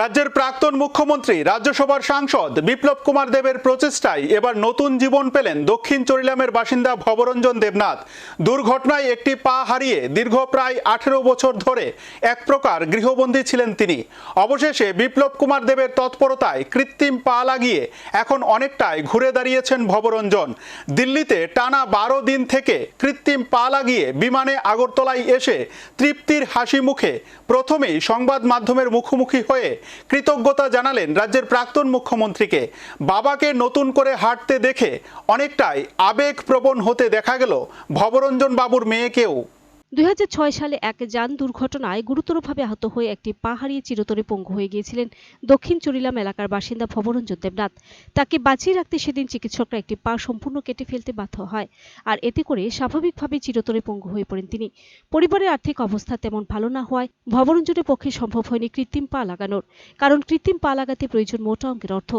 রাজ্যের প্রাক্তন মুখ্যমন্ত্রী, রাজ্যসভার সাংসদ বিপ্লব কুমার দেবের প্রচেষ্টায় এবার নতুন জীবন পেলেন দক্ষিণ চরিলামের বাসিন্দা ভবরঞ্জন দেবনাথ। দুর্ঘটনায় একটি পা হারিয়ে দীর্ঘ প্রায় আঠেরো বছর ধরে এক প্রকার গৃহবন্দী ছিলেন তিনি। অবশেষে বিপ্লব কুমার দেবের তৎপরতায় কৃত্রিম পা লাগিয়ে এখন অনেকটাই ঘুরে দাঁড়িয়েছেন ভবরঞ্জন। দিল্লিতে টানা বারো দিন থেকে কৃত্রিম পা লাগিয়ে বিমানে আগরতলায় এসে তৃপ্তির হাসি মুখে প্রথমেই সংবাদ মাধ্যমের মুখোমুখি হয়ে কৃতজ্ঞতা জানালেন রাজ্যের প্রাক্তন মুখ্যমন্ত্রীকে। বাবাকে নতুন করে হাঁটতে দেখে অনেকটাই আবেগপ্রবণ হতে দেখা গেল ভবরঞ্জন বাবুর মেয়েকেও। দুই হাজার ছয় সালে এক যান দুর্ঘটনায় গুরুতরভাবে আহত হয়ে একটি পা হারিয়ে চিরতরে পঙ্গু হয়ে গিয়েছিলেন দক্ষিণ চরিলাম এলাকার বাসিন্দা ভবরঞ্জন দেবনাথ। তাকে বাঁচিয়ে রাখতে সেদিন চিকিৎসকরা একটি পা সম্পূর্ণ কেটে ফেলতে বাধ্য হয়, আর এতে করে স্বাভাবিকভাবে চিরতরে পঙ্গু হয়ে পড়েন তিনি। পরিবারের আর্থিক অবস্থা তেমন ভালো না হওয়ায় ভবরঞ্জনের পক্ষে সম্ভব হয়নি কৃত্রিম পা লাগানোর, কারণ কৃত্রিম পা লাগাতে প্রয়োজন মোটা অঙ্কের অর্থ।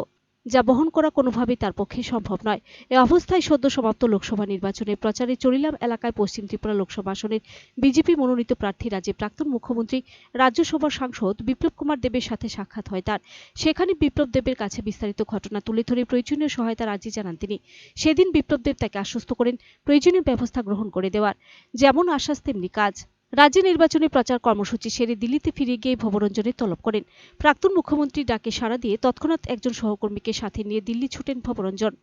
যা বহন করা কোনোভাবেই তার পক্ষে সম্ভব নয়। এ অবস্থায় সদ্য সমাপ্ত লোকসভা নির্বাচনে প্রচারে চরিলাম এলাকায় পশ্চিম ত্রিপুরা লোকসভা আসনের বিজেপি মনোনীত প্রার্থী রাজ্যের প্রাক্তন মুখ্যমন্ত্রী, রাজ্যসভার সাংসদ বিপ্লব কুমার দেবের সাথে সাক্ষাৎ হয় তার। সেখানে বিপ্লব দেবের কাছে বিস্তারিত ঘটনা তুলে ধরে প্রয়োজনীয় সহায়তা রাজি জানান তিনি। সেদিন বিপ্লব দেব তাকে আশ্বস্ত করেন প্রয়োজনীয় ব্যবস্থা গ্রহণ করে দেওয়ার। যেমন আশ্বাস, তেমনি কাজ। রাজ্য নির্বাচনী প্রচার কর্মসূচি সেরে দিল্লিতে ফিরে গিয়ে ভবরঞ্জনের তলব করেন। প্রাক্তন মুখ্যমন্ত্রী ডাকে সাড়া দিয়ে তৎক্ষণাৎ একজন সহকর্মীকে সাথে নিয়ে দিল্লি ছুটেন ভবরঞ্জন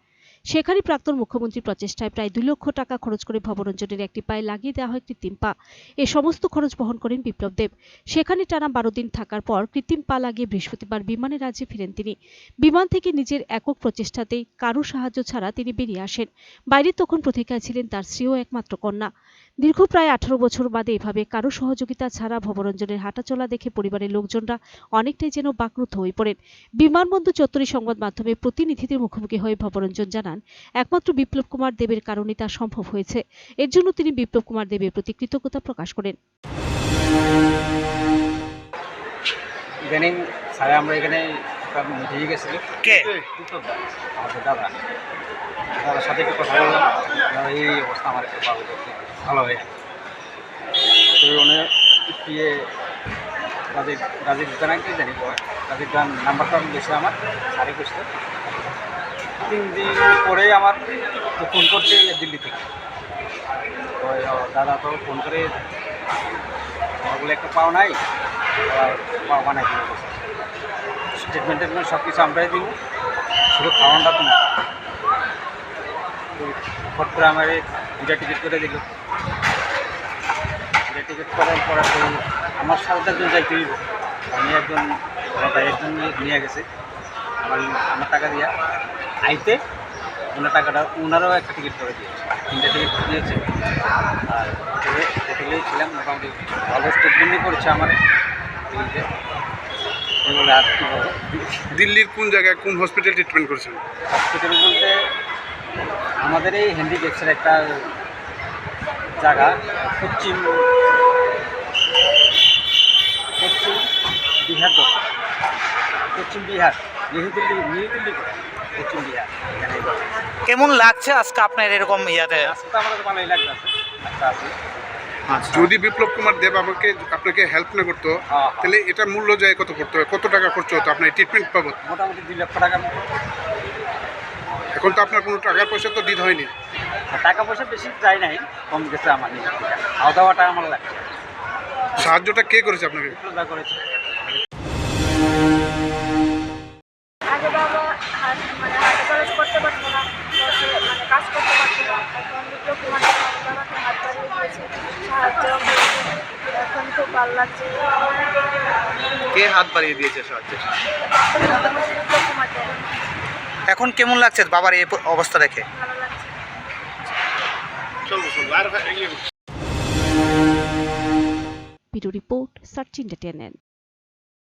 সেখানে প্রাক্তন মুখ্যমন্ত্রীর প্রচেষ্টায় প্রায় দুই লক্ষ টাকা খরচ করে ভবরঞ্জনের একটি পায়ে লাগিয়ে দেওয়া হয় কৃত্রিম পা। এ সমস্ত খরচ বহন করেন বিপ্লব দেব। সেখানে টানা বারো দিন থাকার পর কৃত্রিম পা লাগিয়ে বৃহস্পতিবার বিমানে রাজ্যে ফিরেন তিনি। বিমান থেকে নিজের একক প্রচেষ্টাতেই কারও সাহায্য ছাড়া তিনি বেরিয়ে আসেন। বাইরে তখন প্রতীক্ষায় ছিলেন তার স্ত্রী ও একমাত্র কন্যা। দীর্ঘ প্রায় আঠারো বছর বাদে এভাবে কারও সহযোগিতা ছাড়া ভবরঞ্জনের হাঁটাচলা দেখে পরিবারের লোকজনরা অনেকটাই যেন বাকরুদ্ধ হয়ে পড়েন। বিমানবন্দর চত্বরে সংবাদ মাধ্যমে প্রতিনিধিদের মুখোমুখি হয়ে ভবরঞ্জন জানান একমাত্র বিপ্লব কুমার দেবের কারণে তা সম্ভব হয়েছে। এর জন্য তিনি বিপ্লব কুমার দেবের প্রতি কৃতজ্ঞতা প্রকাশ করেন। ইদানিং স্যার আমরা এখানে একটা মিটিংয়ে কে? দাদা। দাদার সাথে একটু কথা বললাম। এই অবস্থা আমার ভালো হয়ে উনি ইয়ে রাজীব রাজীব গান কি জানি রাজীব গান নাম্বারটা বেশি আমার, সাড়ে করছে তিন দিন পরে আমার ফোন করছে দিল্লি থেকে। দাদা তো ফোন করে বলে একটা পাও নাই পাও বানাই দিল। স্টেটমেন্ট টেটমেন্ট সব কিছু আমরাই দিব, শুধু খাওয়ানটা তো না। ফট করে আমার দুটা টিকিট করে দিল। টিকিট করার পরে তো আমার সাথে একজন যাইতে হইব। আমি একজন আমার ভাই একজন নিয়ে- গেছে। আমার আমার টাকা দিয়া। আইতে ওনার টাকাটা ওনারাও একটা টিকিট করে দিয়েছে। তিনটা টিকিট দিয়েছে। আর হোটেলে হোটেলেই ছিলাম মোটামুটি ভালো স্টেটমেন্টই করেছে আমার। যে এগুলো আর কী বলব দিল্লির কোন জায়গায় কোন হসপিটাল ট্রিটমেন্ট করছেন? হসপিটাল বলতে আমাদের এই হ্যান্ডিক্যাপসের একটা জায়গা পশ্চিম পশ্চিম বিহার পশ্চিম বিহার দিল্লি করে পশ্চিম বিহার। কেমন লাগছে আজকে আপনার এরকম ইয়াতে? আজকে তো আমাদের ভালোই লাগছে আচ্ছা আছে যদি বিপ্লব কুমার দেব আমাকে আপনাকে হেল্প না করতো হ্যাঁ। তাহলে এটার মূল্য যায় কত পড়তো? কত টাকা খরচ হতো? আপনার ট্রিটমেন্ট পাবো মোটামুটি দুই লক্ষ মতো। এখন তো আপনার কোনো টাকার পয়সা তো দিতে হয়নি। টাকা পয়সা বেশি যায় নাই কম গেছে আমার নিজের থেকে। খাওয়া দাওয়াটা আমার লাগছে সাহায্যটা কে করেছে আপনাকে? বিপ্লবদা করেছে। আগে বাবা হাত মানে হাতে খরচ করতে পারতো না বসে মানে কাজ করতে পারতো না। এখন বিপ্লব কুমার দেব আমাকে হাত বাড়িয়ে দিয়েছে সাহায্য করেছে এখন খুব ভালো লাগছে। কে হাত বাড়িয়ে দিয়েছে সাহায্য? এখন কেমন লাগছে বাবার এই অবস্থা দেখে? ভালো লাগছে ভিডিও রিপোর্ট সার্চ ইন্ডিয়া